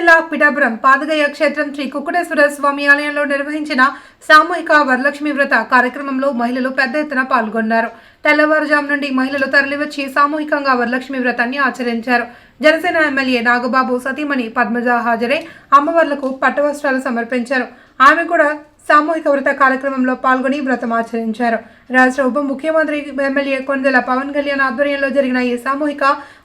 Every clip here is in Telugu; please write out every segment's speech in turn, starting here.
జిల్లా పిఠాపురం పాదగయ క్షేత్రం శ్రీ కుక్కుటేశ్వర స్వామి ఆలయంలో నిర్వహించిన సామూహిక వరలక్ష్మి వ్రత కార్యక్రమంలో మహిళలు పెద్ద ఎత్తున పాల్గొన్నారు. తెల్లవారుజాము నుండి మహిళలు తరలివచ్చి సామూహికంగా వరలక్ష్మి వ్రతాన్ని ఆచరించారు. జనసేన ఎమ్మెల్యే నాగబాబు సతీమణి పద్మజ హాజరై అమ్మవార్లకు పట్టవస్త్రాలు సమర్పించారు. ఆమె కూడా సామూహిక వ్రత కార్యక్రమంలో పాల్గొని వ్రతం ఆచరించారు. రాష్ట్ర ఉప ముఖ్యమంత్రి ఎమ్మెల్యే కొందెల పవన్ కళ్యాణ్ ఆధ్వర్యంలో జరిగిన ఈ సామూహిక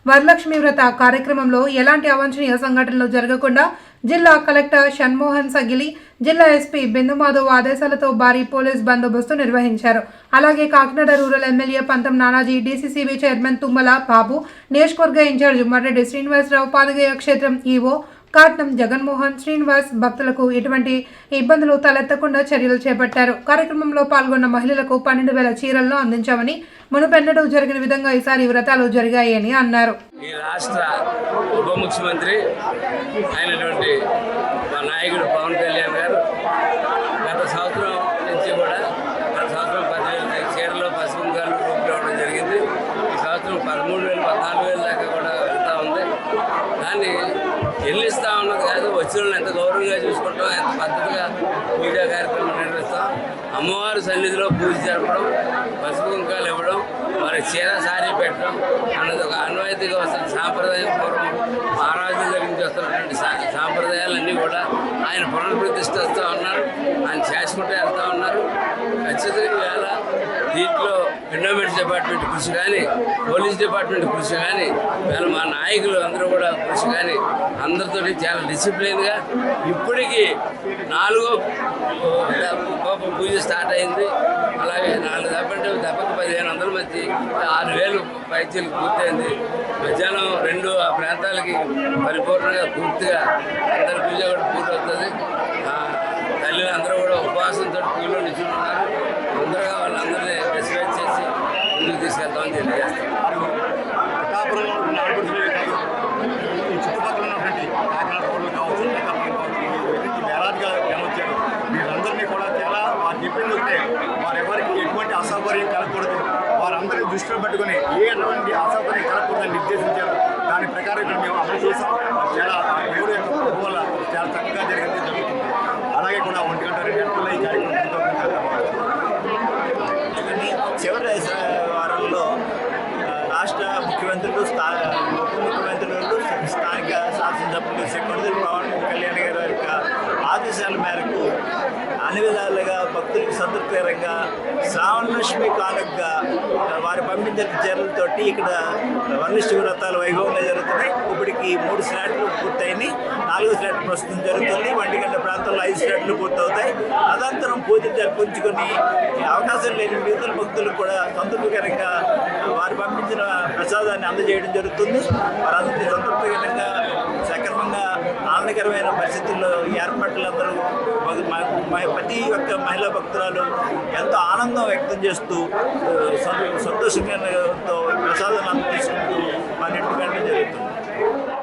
వరలక్ష్మి వ్రత కార్యక్రమంలో ఎలాంటి అవాంఛనీయ సంఘటనలు జరగకుండా జిల్లా కలెక్టర్ షణ్మోహన్ సగిలి జిల్లా ఎస్పీ బిందుమాధవ్ ఆదేశాలతో భారీ పోలీస్ బందోబస్తు నిర్వహించారు. అలాగే Kakinada rural MLA Pantham Nanaji DCCB chairman Thummala Babu నియోజకవర్గ ఇన్ఛార్జ్ మర్రెడ్డి శ్రీనివాసరావు పాదగయ క్షేత్రం ఈవో కాట్నం జగన్మోహన్ శ్రీనివాస్ భక్తులకు ఎటువంటి ఇబ్బందులు తలెత్తకుండా చర్యలు చేపట్టారు. కార్యక్రమంలో పాల్గొన్న మహిళలకు పన్నెండు వేల చీరలను అందించామని మునుపెన్నడూ జరిగిన విధంగా ఈసారి వ్రతాలు జరిగాయని అన్నారు. ఈ రాష్ట్ర ఉప ముఖ్యమంత్రి అయినటువంటి మా నాయకుడు పవన్ కళ్యాణ్ గారు గత సంవత్సరం నుంచి కూడా గత సంవత్సరం పదివేల చీరలో పసుపు గారు రూపులు ఇవ్వడం జరిగింది ఈ సంవత్సరం పదమూడు వేలు పద్నాలుగు వేల దాకా కూడా వెళ్తూ ఉంది దాన్ని చెల్లిస్తూ ఉన్నది కాదు వచ్చిన వాళ్ళని ఎంత గౌరవంగా చూసుకుంటాం ఎంత పద్ధతిగా పూజా కార్యక్రమం నిర్వహిస్తాం అమ్మవారి సన్నిధిలో పూజ జరపడం పసుపు కుంకాలు ఇవ్వడం వారి చీర సారీ పెట్టడం అన్నది ఒక అన్వాయితీగా వస్తున్న సాంప్రదాయం పూర్వం మహారాజు దగ్గర నుంచి వస్తున్నటువంటి సాంప్రదాయాలన్నీ కూడా ఆయన పునఃప్రతిష్ఠిస్తూ ఉన్నారు. ఆయన చేసుకుంటూ వెళ్తూ ఉన్నారు. ఖచ్చితంగా ఇవాళ దీంట్లో ఎండోమెంట్స్ డిపార్ట్మెంట్ కృషి కానీ పోలీస్ డిపార్ట్మెంట్ కృషి కానీ ఇవాళ మా నాయకులు అందరూ కూడా కృషి కానీ అందరితో చాలా డిసిప్లిన్గా ఇప్పటికీ నాలుగో పాపం పూజ స్టార్ట్ అయింది. అలాగే నాలుగు దెబ్బఅంటే దెబ్బకి పదిహేను వందలు వచ్చి ఆరు వేలు పైచీలు పూర్తయింది. మధ్యాహ్నం రెండు ఆ ప్రాంతాలకి పరిపూర్ణంగా పూర్తిగా అందరి పూజ కూడా పూర్తవుతుంది. ఆ, తల్లులు అందరూ దృష్టిలో పెట్టుకుని ఏ ఎటువంటి అసౌకర్యం కలగకూడదని నిర్దేశించారు. దాని ప్రకారం ఇక్కడ మేము అమలు చేసాం చాలా ఆ దేవుడు యొక్క ప్రభు వల్ల చాలా చక్కగా జరిగింది. జరుగుతుంది అలాగే కూడా ఒంటి గంట రెండు గంటల ఈ కార్యక్రమం చివరి వారంలో రాష్ట్ర ముఖ్యమంత్రులు స్థా ఉప ముఖ్యమంత్రులు స్థానిక శాసనసభ్యులు సెక్రటరీ పవన్ కళ్యాణ్ గారి యొక్క ఆదేశాల మేరకు అన్ని విధాలుగా భక్తులకు సంతృప్తికరంగా శ్రావణలక్ష్మి కానుకగా వారు పంపించిన చీరలతోటి ఇక్కడ వరలక్ష్మి వ్రతాలు వైభవంగా జరుగుతున్నాయి. ఇప్పటికి మూడు స్లాట్లు పూర్తయినాయి. నాలుగో స్లాట్ ప్రస్తుతం జరుగుతుంది వంటిగంట ప్రాంతంలో ఐదు స్లాట్లు పూర్తవుతాయి. అనంతరం పూజలు జరిపించుకొని అవకాశం లేని మిగతా భక్తులకు కూడా సంతృప్తికరంగా వారు పంపించిన ప్రసాదాన్ని అందజేయడం జరుగుతుంది. వారందరికీ సంతృప్తికరంగా ఆనందకరమైన పరిస్థితుల్లో ఏర్పాట్లందరూ ప్రతి ఒక్క మహిళా భక్తురాలు ఎంతో ఆనందం వ్యక్తం చేస్తూ సంతోషంగా ప్రసాదాలు అందజేసుకుంటూ మన ఇంటికి జరుగుతుంది.